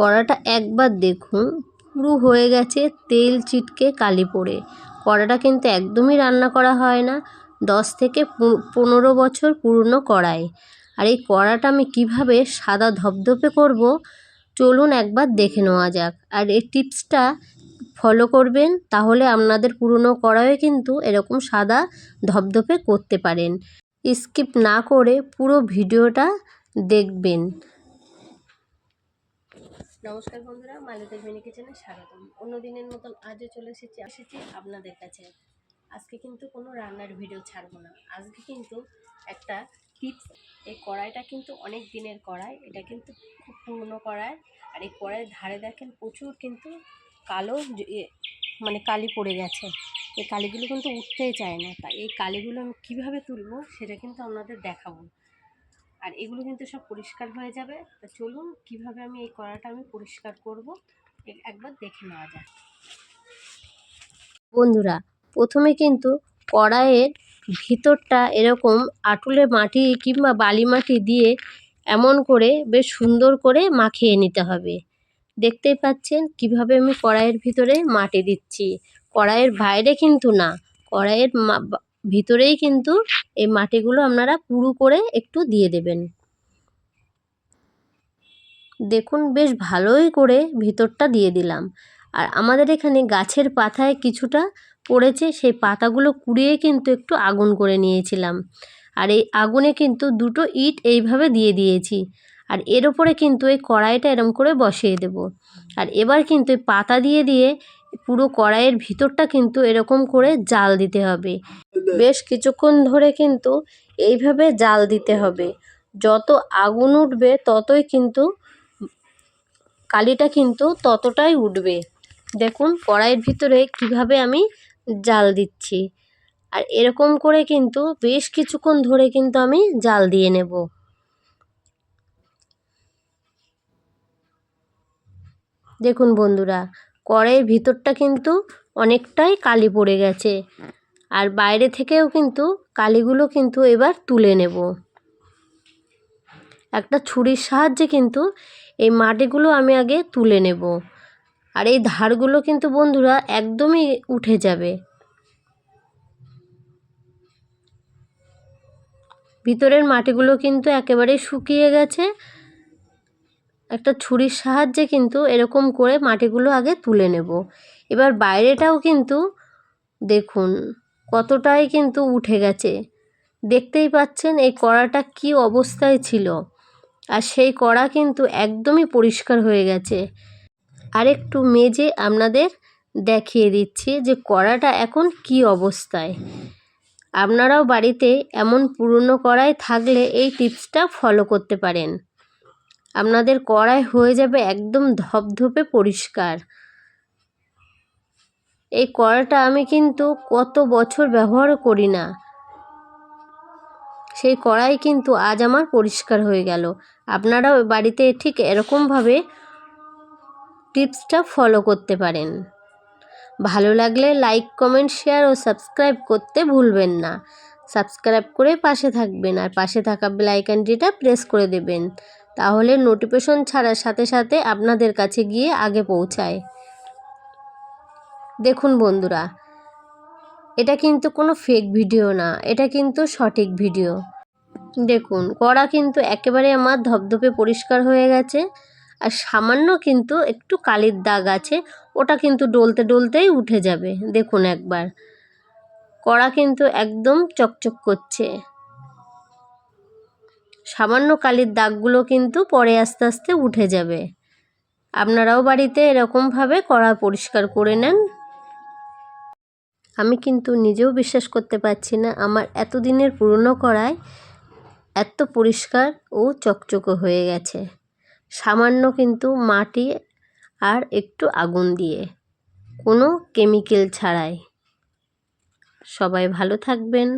কড়াটা একবার দেখুন। পুরো হয়ে গেছে তেল চিটকে কালি পড়ে। কড়াটা কিন্তু একদমই রান্না করা হয় না। দশ থেকে পনেরো বছর পুরনো কড়াই। আর এই কড়াটা আমি কীভাবে সাদা ধপধপে করব, চলুন একবার দেখে নেওয়া যাক। আর এই টিপসটা ফলো করবেন, তাহলে আপনাদের পুরনো কড়াইয়ে কিন্তু এরকম সাদা ধপধপে করতে পারেন। স্কিপ না করে পুরো ভিডিওটা দেখবেন। নমস্কার বন্ধুরা, মালিতের মিনি কিচেনে স্বাগতম। অন্য দিনের মতন আজও চলে এসেছি এসেছি আপনাদের কাছে। আজকে কিন্তু কোনো রান্নার ভিডিও ছাড়বো না। আজকে কিন্তু একটা টিপস এই কড়াইটা কিন্তু অনেক দিনের কড়াই, এটা কিন্তু খুব পুরনো কড়াই, আর এই কড়াইয়ের ধারে দেখেন প্রচুর কিন্তু কালো মানে কালি পড়ে গেছে। এই কালিগুলো কিন্তু উঠতেই চায় না। তা এই কালিগুলো আমি কীভাবে তুলবো, সেটা কিন্তু আপনাদের দেখাবো। আর এগুলো কিন্তু সব পরিষ্কার হয়ে যাবে। তো চলুন কীভাবে আমি এই কড়াটা আমি পরিষ্কার করব একবার দেখে নেওয়া যাক। বন্ধুরা, প্রথমে কিন্তু কড়াইয়ের ভিতরটা এরকম আটুলে মাটি কিংবা বালি মাটি দিয়ে এমন করে বেশ সুন্দর করে মাখিয়ে নিতে হবে। দেখতেই পাচ্ছেন কীভাবে আমি কড়াইয়ের ভিতরে মাটি দিচ্ছি। কড়াইয়ের বাইরে কিন্তু না, কড়াইয়ের ভিতরেই কিন্তু এই মাটিগুলো আপনারা পুরু করে একটু দিয়ে দেবেন। দেখুন, বেশ ভালোই করে ভিতরটা দিয়ে দিলাম। আর আমাদের এখানে গাছের পাতায় কিছুটা পড়েছে, সেই পাতাগুলো কুড়িয়ে কিন্তু একটু আগুন করে নিয়েছিলাম। আর এই আগুনে কিন্তু দুটো ইট এইভাবে দিয়ে দিয়েছি। আর এর ওপরে কিন্তু এই কড়াইটা এরম করে বসিয়ে দেব। আর এবার কিন্তু পাতা দিয়ে দিয়ে পুরো কড়াইয়ের ভিতরটা কিন্তু এরকম করে জাল দিতে হবে। বেশ কিছুক্ষণ ধরে কিন্তু এইভাবে জাল দিতে হবে। যত আগুন উঠবে, ততই কিন্তু কালিটা কিন্তু ততটাই উঠবে। দেখুন, কড়াইয়ের ভিতরে কীভাবে আমি জাল দিচ্ছি। আর এরকম করে কিন্তু বেশ কিছুক্ষণ ধরে কিন্তু আমি জাল দিয়ে নেব। দেখুন বন্ধুরা, কড়াইয়ের ভিতরটা কিন্তু অনেকটাই কালি পড়ে গেছে। আর বাইরে থেকেও কিন্তু কালিগুলো কিন্তু এবার তুলে নেব। একটা ছুরির সাহায্যে কিন্তু এই মাটিগুলো আমি আগে তুলে নেব। আর এই ধারগুলো কিন্তু বন্ধুরা একদমই উঠে যাবে। ভিতরের মাটিগুলো কিন্তু একেবারে শুকিয়ে গেছে। একটা ছুরির সাহায্যে কিন্তু এরকম করে মাটিগুলো আগে তুলে নেব। এবার বাইরেটাও কিন্তু দেখুন কতটাই কিন্তু উঠে গেছে। দেখতেই পাচ্ছেন এই কড়াটা কি অবস্থায় ছিল। আর সেই কড়া কিন্তু একদমই পরিষ্কার হয়ে গেছে। আর একটু মেজে আপনাদের দেখিয়ে দিচ্ছি যে কড়াটা এখন কি অবস্থায়। আপনারাও বাড়িতে এমন পুরনো কড়াই থাকলে এই টিপসটা ফলো করতে পারেন। আপনাদের কড়াই হয়ে যাবে একদম ধপধপে পরিষ্কার। এই কড়াটা আমি কিন্তু কত বছর ব্যবহার করি না। সেই কড়াই কিন্তু আজ আমার পরিষ্কার হয়ে গেল। আপনারাও বাড়িতে ঠিক এরকমভাবে টিপসটা ফলো করতে পারেন। ভালো লাগলে লাইক, কমেন্ট, শেয়ার ও সাবস্ক্রাইব করতে ভুলবেন না। সাবস্ক্রাইব করে পাশে থাকবেন আর পাশে থাকা বেলাইকানটিটা প্রেস করে দেবেন। তাহলে নোটিফিকেশন ছাড়ার সাথে সাথে আপনাদের কাছে গিয়ে আগে পৌঁছায়। দেখুন বন্ধুরা, এটা কিন্তু কোনো ফেক ভিডিও না, এটা কিন্তু সঠিক ভিডিও দেখুন, কড়া কিন্তু একেবারে আমার ধপধপে পরিষ্কার হয়ে গেছে, আর সামান্য কিন্তু একটু কালির দাগ আছে, ওটা কিন্তু ডলতে ডলতেই উঠে যাবে, দেখুন একবার। কড়া কিন্তু একদম চকচক করছে। সামান্য কালির দাগগুলো কিন্তু পরে আস্তে আস্তে উঠে যাবে। আপনারাও বাড়িতে এরকমভাবে কড়া পরিষ্কার করে নেন। আমি কিন্তু নিজেও বিশ্বাস করতে পারছি না। আমার এতদিনের পুরনো কড়াই এত পরিষ্কার ও চকচকে হয়ে গেছে। সামান্য কিন্তু মাটি আর একটু আগুন দিয়ে। কোনো কেমিক্যাল ছাড়াই। সবাই ভালো থাকবেন।